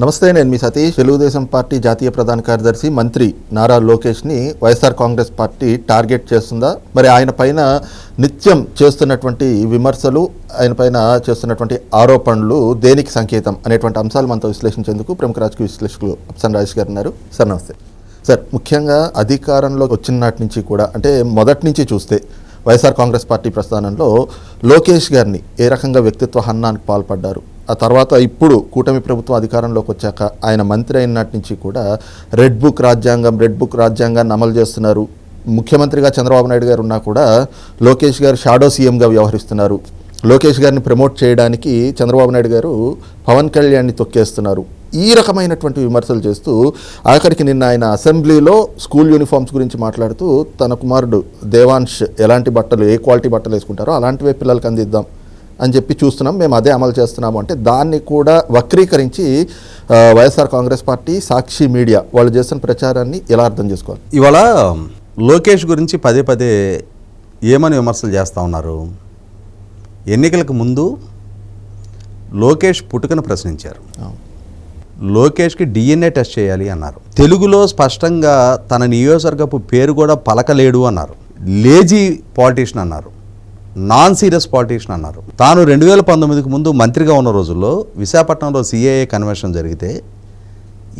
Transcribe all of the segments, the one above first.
నమస్తే నేను మీ సతీష్. తెలుగుదేశం పార్టీ జాతీయ ప్రధాన కార్యదర్శి మంత్రి నారా లోకేష్ని వైఎస్ఆర్ కాంగ్రెస్ పార్టీ టార్గెట్ చేస్తుందా? మరి ఆయన పైన నిత్యం చేస్తున్నటువంటి విమర్శలు ఆయన పైన చేస్తున్నటువంటి ఆరోపణలు దేనికి సంకేతం అనేటువంటి అంశాలు మనతో విశ్లేషించేందుకు ప్రముఖ రాజకీయ విశ్లేషకులు అప్సన్ రాజేష్ గారు ఉన్నారు. సార్ నమస్తే. సార్ ముఖ్యంగా అధికారంలోకి వచ్చిన నాటి నుంచి కూడా అంటే మొదటి నుంచి చూస్తే వైఎస్ఆర్ కాంగ్రెస్ పార్టీ ప్రస్థానంలో లోకేష్ గారిని ఏ రకంగా వ్యక్తిత్వ హన్నానికి పాల్పడ్డారు? ఆ తర్వాత ఇప్పుడు కూటమి ప్రభుత్వం అధికారంలోకి వచ్చాక ఆయన మంత్రి అయినటి నుంచి కూడా రెడ్ బుక్ రాజ్యాంగం రెడ్ బుక్ రాజ్యాంగాన్ని అమలు చేస్తున్నారు. ముఖ్యమంత్రిగా చంద్రబాబు నాయుడు గారు ఉన్నా కూడా లోకేష్ గారు షాడో సీఎంగా వ్యవహరిస్తున్నారు. లోకేష్ గారిని ప్రమోట్ చేయడానికి చంద్రబాబు నాయుడు గారు పవన్ కళ్యాణ్ని తొక్కేస్తున్నారు. ఈ రకమైనటువంటి విమర్శలు చేస్తూ ఆఖరికి నిన్న ఆయన అసెంబ్లీలో స్కూల్ యూనిఫామ్స్ గురించి మాట్లాడుతూ తన కుమారుడు దేవాన్ష్ ఎలాంటి బట్టలు ఏ క్వాలిటీ బట్టలు వేసుకుంటారో అలాంటివే పిల్లలకి అందిద్దాం. అని చెప్పి చూస్తున్నాం. మేము అదే అమలు చేస్తున్నాము అంటే దాన్ని కూడా వక్రీకరించి వైఎస్ఆర్ కాంగ్రెస్ పార్టీ సాక్షి మీడియా వాళ్ళు చేస్తున్న ప్రచారాన్ని ఎలా అర్థం చేసుకోవాలి? ఇవాళ లోకేష్ గురించి పదే పదే ఏమని విమర్శలు చేస్తూ ఉన్నారు? ఎన్నికలకు ముందు లోకేష్ పుట్టుకను ప్రశ్నించారు. లోకేష్కి డిఎన్ఏ టెస్ట్ చేయాలి అన్నారు. తెలుగులో స్పష్టంగా తన నియోజకవర్గపు పేరు కూడా పలకలేడు అన్నారు. లేజీ పాలిటీషియన్ అన్నారు. నాన్ సీరియస్ పాలిటీషియన్ అన్నారు. తాను రెండు వేల పంతొమ్మిదికి ముందు మంత్రిగా ఉన్న రోజుల్లో విశాఖపట్నంలో సిఏఏ కన్వెన్షన్ జరిగితే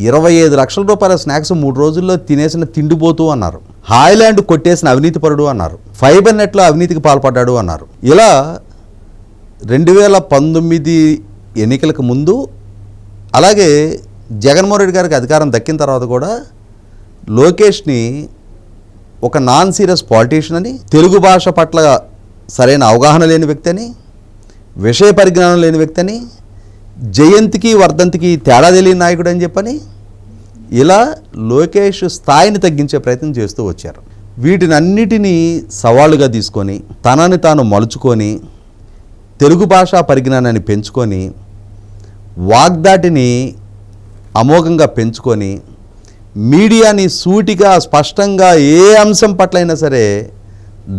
ఇరవై ఐదు లక్షల రూపాయల స్నాక్స్ మూడు రోజుల్లో తినేసిన తిండిపోతూ అన్నారు. హాయ్లాండ్ కొట్టేసిన అవినీతిపరుడు అన్నారు. ఫైబర్ నెట్లో అవినీతికి పాల్పడ్డాడు అన్నారు. ఇలా రెండు వేల పంతొమ్మిది ఎన్నికలకు ముందు అలాగే జగన్మోహన్ రెడ్డి గారికి అధికారం దక్కిన తర్వాత కూడా లోకేష్ని ఒక నాన్ సీరియస్ పాలిటీషియన్ అని తెలుగు భాష పట్ల సరైన అవగాహన లేని వ్యక్తి అని విషయ పరిజ్ఞానం లేని వ్యక్తి అని జయంతికి వర్ధంతికి తేడా తెలియని నాయకుడు అని చెప్పని ఇలా లోకేష్ స్థాయిని తగ్గించే ప్రయత్నం చేస్తూ వచ్చారు. వీటినన్నిటినీ సవాలుగా తీసుకొని తనని తాను మలుచుకొని తెలుగు భాషా పరిజ్ఞానాన్ని పెంచుకొని వాగ్దాటిని అమోఘంగా పెంచుకొని మీడియాని సూటిగా స్పష్టంగా ఏ అంశం పట్లైనా సరే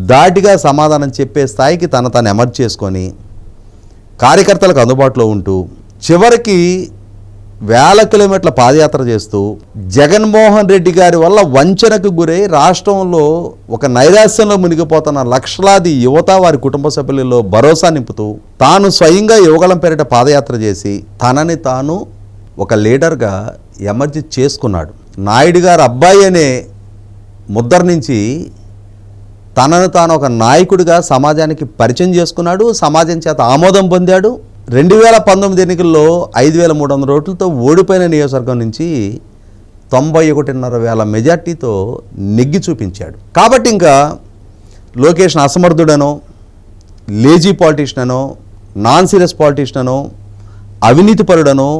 దాటిగా సమాధానం చెప్పే స్థాయికి తన తాను ఎమర్జ్ చేసుకొని కార్యకర్తలకు అందుబాటులో ఉంటూ చివరికి వేల కిలోమీటర్ల పాదయాత్ర చేస్తూ జగన్మోహన్ రెడ్డి గారి వల్ల వంచనకు గురై రాష్ట్రంలో ఒక నైరాశ్యంలో మునిగిపోతున్న లక్షలాది యువత వారి కుటుంబ సభ్యులలో భరోసా నింపుతూ తాను స్వయంగా యువగలం పేరిట పాదయాత్ర చేసి తనని తాను ఒక లీడర్గా ఎమర్జీ చేసుకున్నాడు. నాయుడు గారు అబ్బాయి అనే ముద్ర నుంచి తనను తాను ఒక నాయకుడిగా సమాజానికి పరిచయం చేసుకున్నాడు సమాజం చేత ఆమోదం పొందాడు. రెండు వేల పంతొమ్మిది ఎన్నికల్లో ఐదు వేల మూడు వందల ఓట్లతో ఓడిపోయిన నియోజకవర్గం నుంచి తొంభై ఒకటిన్నర వేల మెజార్టీతో నెగ్గి చూపించాడు. కాబట్టి ఇంకా లోకేష్ అసమర్థుడనో లేజీ పాలిటీషియన్ అనో నాన్ సీరియస్ పాలిటీషియన్ అనో అవినీతిపరుడనో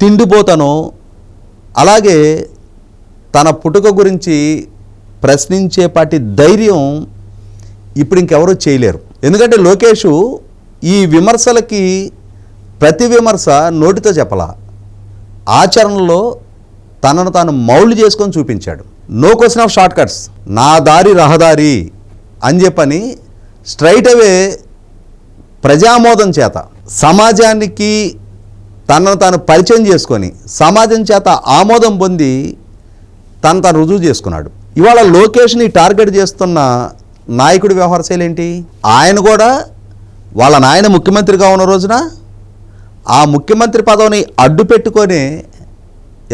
తిండిపోతనో అలాగే తన పుట్టుక గురించి ప్రశ్నించేపాటి ధైర్యం ఇప్పుడు ఇంకెవరూ చేయలేరు. ఎందుకంటే లోకేష్ ఈ విమర్శలకి ప్రతి విమర్శ నోటితో చెప్పలా. ఆచరణలో తనను తాను మౌళ్ళు చేసుకొని చూపించాడు. No question of short cuts నా దారి రహదారి అని చెప్పని స్ట్రైట్ అవే ప్రజామోదం చేత సమాజానికి తనను తాను పరిచయం చేసుకొని సమాజం చేత ఆమోదం పొంది తను తాను రుజువు చేసుకున్నాడు. ఇవాళ లోకేష్ని టార్గెట్ చేస్తున్న నాయకుడి వ్యవహార శైలి ఏంటి? ఆయన కూడా వాళ్ళ నాయన ముఖ్యమంత్రిగా ఉన్న రోజున ఆ ముఖ్యమంత్రి పదవిని అడ్డు పెట్టుకొని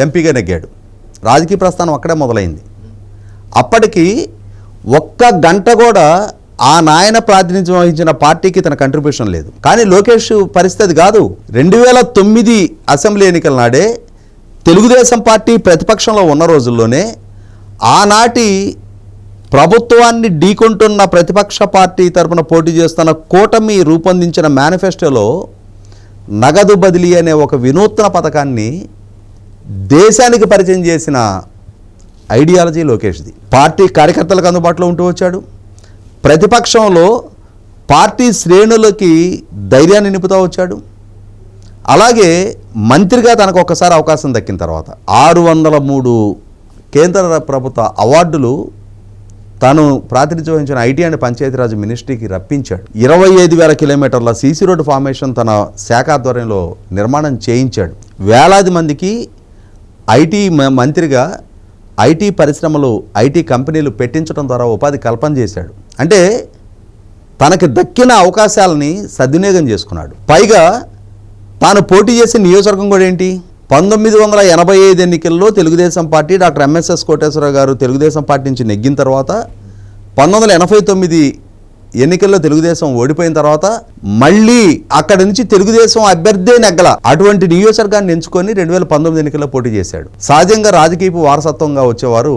ఎంపీగా నెగ్గాడు. రాజకీయ ప్రస్థానం అక్కడే మొదలైంది. అప్పటికి ఒక్క గంట కూడా ఆ నాయన ప్రాతినిధ్యం వహించిన పార్టీకి తన కంట్రిబ్యూషన్ లేదు. కానీ లోకేష్ పరిస్థితి కాదు. రెండు వేల తొమ్మిది అసెంబ్లీ ఎన్నికల నాడే తెలుగుదేశం పార్టీ ప్రతిపక్షంలో ఉన్న రోజుల్లోనే ఆనాటి ప్రభుత్వాన్ని ఢీకొంటున్న ప్రతిపక్ష పార్టీ తరపున పోటీ చేస్తున్న కూటమి రూపొందించిన మేనిఫెస్టోలో నగదు బదిలీ అనే ఒక వినూత్న పథకాన్ని దేశానికి పరిచయం చేసిన ఐడియాలజీ లోకేష్ది. పార్టీ కార్యకర్తలకు అందుబాటులో ఉంటూ వచ్చాడు. ప్రతిపక్షంలో పార్టీ శ్రేణులకి ధైర్యాన్ని నింపుతూ వచ్చాడు. అలాగే మంత్రిగా తనకు ఒక్కసారి అవకాశం దక్కిన తర్వాత ఆరు వందల మూడు కేంద్ర ప్రభుత్వ అవార్డులు తాను ప్రాతినిధ్యం వహించిన ఐటీ అండ్ పంచాయతీరాజ్ మినిస్ట్రీకి రప్పించాడు. ఇరవై ఐదు వేల కిలోమీటర్ల సీసీ రోడ్డు ఫార్మేషన్ తన శాఖ ఆధ్వర్యంలో నిర్మాణం చేయించాడు. వేలాది మందికి ఐటీ మ- మంత్రిగా ఐటీ పరిశ్రమలు ఐటీ కంపెనీలు పెట్టించడం ద్వారా ఉపాధి కల్పన చేశాడు. అంటే తనకి దక్కిన అవకాశాలని సద్వినియోగం చేసుకున్నాడు. పైగా తాను పోటీ చేసే నియోజకవర్గం కూడా ఏంటి? పంతొమ్మిది వందల ఎనభై ఐదు ఎన్నికల్లో Telugu Desam party doctor MSS Koteswara Rao garu Telugu Desam party నుంచి నెగ్గిన తర్వాత పంతొమ్మిది వందల ఎనభై తొమ్మిది ఎన్నికల్లో తెలుగుదేశం ఓడిపోయిన తర్వాత మళ్ళీ అక్కడి నుంచి తెలుగుదేశం అభ్యర్థే నెగ్గల అటువంటి నియోజకవర్గాన్ని ఎంచుకొని రెండు వేల పంతొమ్మిది ఎన్నికల్లో పోటీ చేశాడు. సహజంగా రాజకీయపు వారసత్వంగా వచ్చేవారు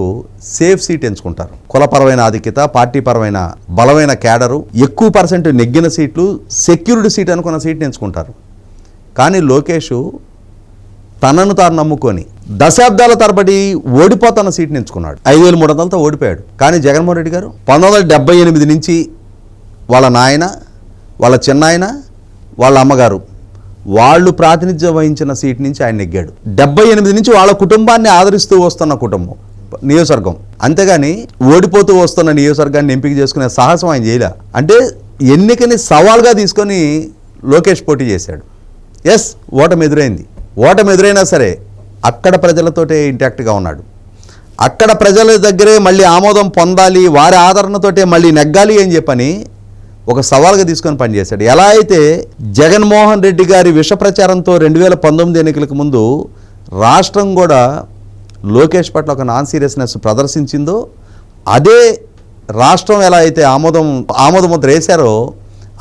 సేఫ్ సీట్ ఎంచుకుంటారు. కులపరమైన ఆధిక్యత పార్టీ పరమైన బలమైన క్యాడరు ఎక్కువ పర్సెంట్ నెగ్గిన సీట్లు సెక్యూరిటీ సీట్ అనుకున్న సీట్ని ఎంచుకుంటారు. కానీ లోకేష్ తనను తాను నమ్ముకొని దశాబ్దాల తరబడి ఓడిపోతున్న సీట్ని ఎంచుకున్నాడు ఐదు వేల మూడు వందలతో ఓడిపోయాడు. కానీ జగన్మోహన్ రెడ్డి గారు పంతొమ్మిది వందల డెబ్బై ఎనిమిది నుంచి వాళ్ళ నాయన వాళ్ళ చిన్నాయన వాళ్ళ అమ్మగారు వాళ్ళు ప్రాతినిధ్యం వహించిన సీట్ నుంచి ఆయన నెగ్గాడు. డెబ్బై ఎనిమిది నుంచి వాళ్ళ కుటుంబాన్ని ఆదరిస్తూ వస్తున్న కుటుంబం నియోజకవర్గం. అంతేగాని ఓడిపోతూ వస్తున్న నియోజకవర్గాన్ని ఎంపిక చేసుకునే సాహసం ఆయన చేయలే. అంటే ఎన్నికని సవాల్గా తీసుకొని లోకేష్ పోటీ చేశాడు. ఎస్ ఓటమి ఎదురైంది. ఓటమి ఎదురైనా సరే అక్కడ ప్రజలతోటే ఇంటాక్ట్గా ఉన్నాడు. అక్కడ ప్రజల దగ్గరే మళ్ళీ ఆమోదం పొందాలి వారి ఆదరణతోటే మళ్ళీ నెగ్గాలి అని చెప్పని ఒక సవాల్గా తీసుకొని పనిచేశాడు. ఎలా అయితే జగన్మోహన్ రెడ్డి గారి విష ప్రచారంతో రెండు వేల పంతొమ్మిది ఎన్నికలకు ముందు రాష్ట్రం కూడా లోకేష్ పట్ల ఒక నాన్ సీరియస్నెస్ ప్రదర్శించిందో అదే రాష్ట్రం ఎలా అయితే ఆమోదం ఆమోదముద్ర వేశారో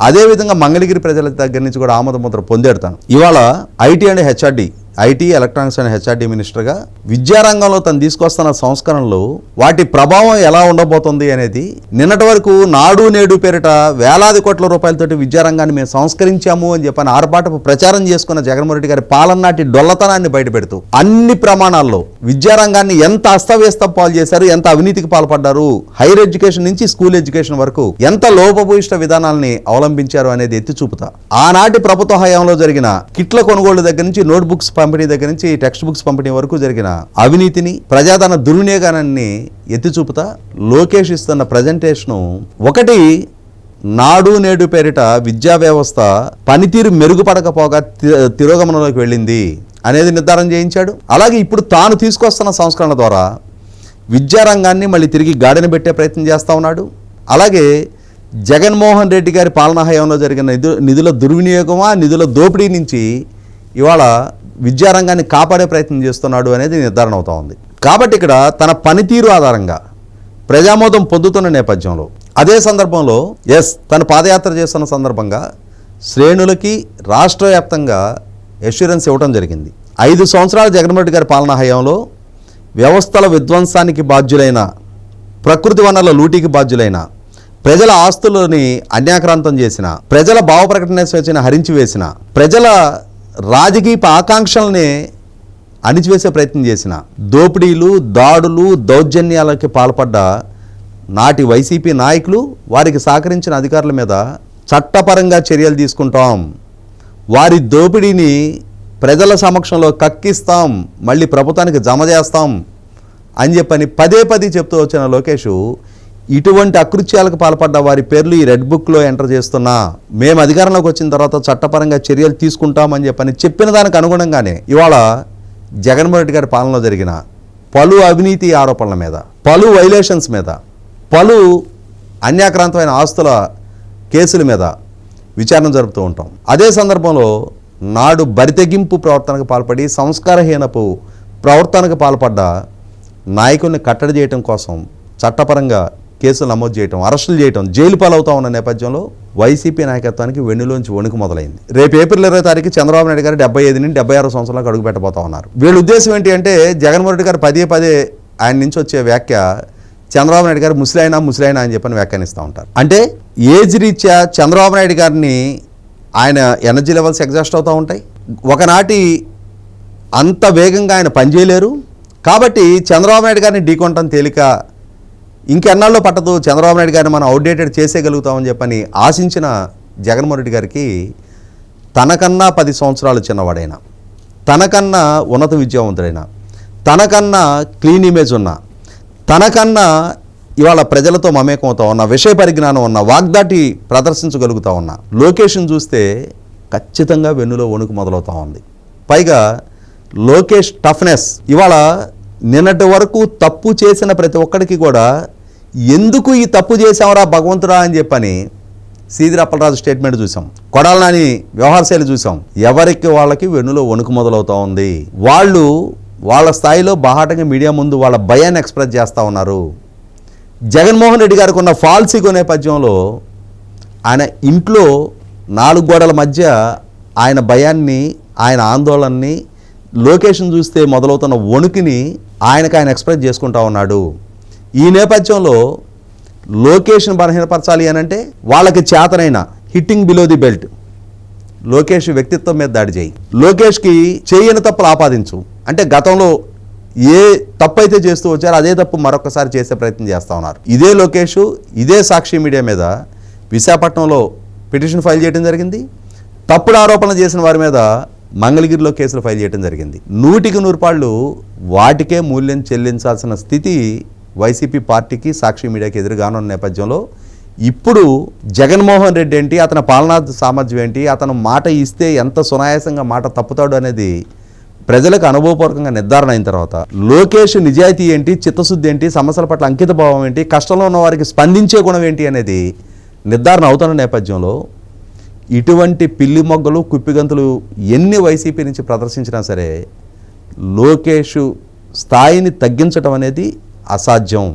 అదేవిధంగా మంగళగిరి ప్రజల దగ్గర నుంచి కూడా ఆమోద ముద్ర పొందాడు ఇవాళ IT and HRD IT electronics and HRD మినిస్టర్గా విద్యారంగంలో తను తీసుకొస్తున్న సంస్కరణలు వాటి ప్రభావం ఎలా ఉండబోతుంది అనేది నిన్నటి వరకు నాడు నేడు పేరిట వేలాది కోట్ల రూపాయలతోటి విద్యారంగాన్ని మేము సంస్కరించాము అని చెప్పని ఆర్పాటపు ప్రచారం చేసుకున్న జగన్మోహన్ రెడ్డి గారి పాలన నాటి డొల్లతనాన్ని బయటపెడుతూ అన్ని ప్రమాణాల్లో విద్యారంగాన్ని ఎంత అస్తవ్యస్త పాలు చేశారు ఎంత అవినీతికి పాల్పడ్డారు హైయర్ ఎడ్యుకేషన్ నుంచి స్కూల్ ఎడ్యుకేషన్ వరకు ఎంత లోపభూయిష్ట విధానాల్ని అవలంబించారు అనేది ఎత్తి చూపుతా. ఆనాటి ప్రభుత్వ హయాంలో జరిగిన కిట్ల కొనుగోలు దగ్గర నుంచి నోట్బుక్స్ పంపిణీ దగ్గర నుంచి టెక్స్ట్ బుక్స్ పంపిణీ వరకు జరిగిన అవినీతిని ప్రజాధన దుర్వినియోగాన్ని ఎత్తి చూపుతా లోకేష్ ఇస్తున్న ప్రజెంటేషను ఒకటి నాడు నేడు పేరిట విద్యా వ్యవస్థ పనితీరు మెరుగుపడకపోగా తి- తిరోగమనంలోకి వెళ్ళింది అనేది నిర్ధారణ చేయించాడు. అలాగే ఇప్పుడు తాను తీసుకొస్తున్న సంస్కరణ ద్వారా విద్యారంగాన్ని మళ్ళీ తిరిగి గాడిన పెట్టే ప్రయత్నం చేస్తూ ఉన్నాడు. అలాగే జగన్మోహన్ రెడ్డి గారి పాలనా హయాంలో జరిగిన నిధు నిధుల దుర్వినియోగమా నిధుల దోపిడీ నుంచి ఇవాళ విద్యారంగాన్ని కాపాడే ప్రయత్నం చేస్తున్నాడు అనేది నిర్ధారణ అవుతా ఉంది. కాబట్టి ఇక్కడ తన పనితీరు ఆధారంగా ప్రజామోదం పొందుతున్న నేపథ్యంలో అదే సందర్భంలో ఎస్ తను పాదయాత్ర చేస్తున్న సందర్భంగా శ్రేణులకి రాష్ట్ర వ్యాప్తంగా ఎష్యూరెన్స్ ఇవ్వడం జరిగింది. ఐదు సంవత్సరాల జగన్మోహన్ రెడ్డి గారి పాలనా హయాంలో వ్యవస్థల విధ్వంసానికి బాధ్యులైన ప్రకృతి వనరుల లూటీకి బాధ్యులైన ప్రజల ఆస్తులని అన్యాక్రాంతం చేసిన ప్రజల భావ ప్రకటన స్వేచ్ఛను హరించి వేసిన ప్రజల రాజకీయ ఆకాంక్షల్ని అణిచివేసే ప్రయత్నం చేసిన దోపిడీలు దాడులు దౌర్జన్యాలకి పాల్పడ్డ నాటి వైసీపీ నాయకులు వారికి సహకరించిన అధికారుల మీద చట్టపరంగా చర్యలు తీసుకుంటాం. వారి దోపిడీని ప్రజల సమక్షంలో కక్కిస్తాం. మళ్ళీ ప్రభుత్వానికి జమ చేస్తాం అని చెప్పని పదే పదే చెప్తూ వచ్చిన లోకేష్ ఇటువంటి అకృత్యాలకు పాల్పడ్డ వారి పేర్లు ఈ రెడ్ బుక్లో ఎంటర్ చేస్తున్నా మేము అధికారంలోకి వచ్చిన తర్వాత చట్టపరంగా చర్యలు తీసుకుంటామని చెప్పని చెప్పిన దానికి అనుగుణంగానే ఇవాళ జగన్మోహన్ రెడ్డి గారి పాలనలో జరిగిన పలు అవినీతి ఆరోపణల మీద పలు వైలేషన్స్ మీద పలు అన్యాక్రాంతమైన ఆస్తుల కేసుల మీద విచారణ జరుపుతూ ఉంటాం. అదే సందర్భంలో నాడు బరితెగింపు ప్రవర్తనకు పాల్పడి సంస్కారహీనపు ప్రవర్తనకు పాల్పడ్డ నాయకుల్ని కట్టడి చేయటం కోసం చట్టపరంగా కేసులు నమోదు చేయటం అరెస్టులు చేయటం జైలు పాలవుతా ఉన్న నేపథ్యంలో వైసీపీ నాయకత్వానికి వెన్నులోంచి వణుకు మొదలైంది. రేపు ఏప్రిల్ ఇరవై తారీఖు చంద్రబాబు నాయుడు గారు డెబ్బై ఐదు నుండి డెబ్బై ఆరు సంవత్సరాలకు అడుగు పెట్టబోతా ఉన్నారు. వీళ్ళ ఉద్దేశం ఏంటి అంటే జగన్మోహన్ రెడ్డి గారు పదే పదే ఆయన నుంచి వచ్చే వ్యాఖ్య చంద్రబాబు నాయుడు గారు ముసలైనా ముసలైనా అని చెప్పని వ్యాఖ్యానిస్తూ ఉంటారు. అంటే ఏజ్ రీత్యా చంద్రబాబు నాయుడు గారిని ఆయన ఎనర్జీ లెవెల్స్ ఎగ్జాస్ట్ అవుతూ ఉంటాయి. ఒకనాటి అంత వేగంగా ఆయన పనిచేయలేరు. కాబట్టి చంద్రబాబు నాయుడు గారిని ఢీకొనటం తేలిక ఇంకెన్నాళ్ళు పట్టదు చంద్రబాబు నాయుడు గారిని మనం అవుట్డేటెడ్ చేసేయగలుగుతామని చెప్పని ఆశించిన జగన్మోహన్ రెడ్డి గారికి తనకన్నా పది సంవత్సరాలు చిన్నవాడైనా తనకన్నా ఉన్నత విద్యావంతుడైన తనకన్నా క్లీన్ ఇమేజ్ ఉన్న తనకన్నా ఇవాళ ప్రజలతో మమేకమవుతా ఉన్న విషయ పరిజ్ఞానం ఉన్న వాగ్దాటి ప్రదర్శించగలుగుతా ఉన్న లోకేషన్ చూస్తే ఖచ్చితంగా వెన్నులో వణుకు మొదలవుతూ ఉంది. పైగా లోకేష్ టఫ్నెస్ ఇవాళ నిన్నటి వరకు తప్పు చేసిన ప్రతి ఒక్కడికి కూడా ఎందుకు ఈ తప్పు చేసామరా భగవంతుడా అని చెప్పని సీదిరి అప్పలరాజు స్టేట్మెంట్ చూసాం. కొడాల నాని వ్యవహార శైలి చూసాం. ఎవరికి వాళ్ళకి వెన్నులో వణుకు మొదలవుతూ ఉంది. వాళ్ళు వాళ్ళ స్థాయిలో బాహాటంగా మీడియా ముందు వాళ్ళ భయాన్ని ఎక్స్ప్రెస్ చేస్తూ ఉన్నారు. జగన్మోహన్ రెడ్డి గారికి ఉన్న ఫాల్సిగో నేపథ్యంలో ఆయన ఇంట్లో నాలుగు గోడల మధ్య ఆయన భయాన్ని ఆయన ఆందోళనని లొకేషన్ చూస్తే మొదలవుతున్న వణుకుని ఆయనకు ఆయన ఎక్స్ప్రెస్ చేసుకుంటా ఉన్నాడు. ఈ నేపథ్యంలో లోకేష్ను బలహీనపరచాలి అని అంటే వాళ్ళకి చేతనైన hitting below the belt. Lokesh వ్యక్తిత్వం మీద దాడి చేయి. లోకేష్కి చేయని తప్పులు ఆపాదించు. అంటే గతంలో ఏ తప్పు అయితే చేస్తూ వచ్చారో అదే తప్పు మరొకసారి చేసే ప్రయత్నం చేస్తూ ఉన్నారు. ఇదే లోకేష్ ఇదే సాక్షి మీడియా మీద విశాఖపట్నంలో పిటిషన్ ఫైల్ చేయడం జరిగింది. తప్పుడు ఆరోపణలు చేసిన వారి మీద మంగళగిరిలో కేసులు ఫైల్ చేయడం జరిగింది. నూటికి నూరుపాళ్ళు వాటికే మూల్యం చెల్లించాల్సిన స్థితి వైసీపీ పార్టీకి సాక్షి మీడియాకి ఎదురుగానున్న నేపథ్యంలో ఇప్పుడు జగన్మోహన్ రెడ్డి ఏంటి అతని పాలనా సామర్థ్యం ఏంటి అతను మాట ఇస్తే ఎంత సునాయాసంగా మాట తప్పుతాడు అనేది ప్రజలకు అనుభవపూర్వకంగా నిర్ధారణ అయిన తర్వాత లోకేష్ నిజాయితీ ఏంటి చిత్తశుద్ధి ఏంటి సమస్యల పట్ల అంకిత భావం ఏంటి కష్టంలో ఉన్న వారికి స్పందించే గుణం ఏంటి అనేది నిర్ధారణ అవుతున్న నేపథ్యంలో ఇటువంటి పిల్లి మొగ్గలు కుప్పిగంతులు ఎన్ని వైసీపీ నుంచి ప్రదర్శించినా సరే లోకేష్ స్థాయిని తగ్గించడం అనేది అసాధ్యం.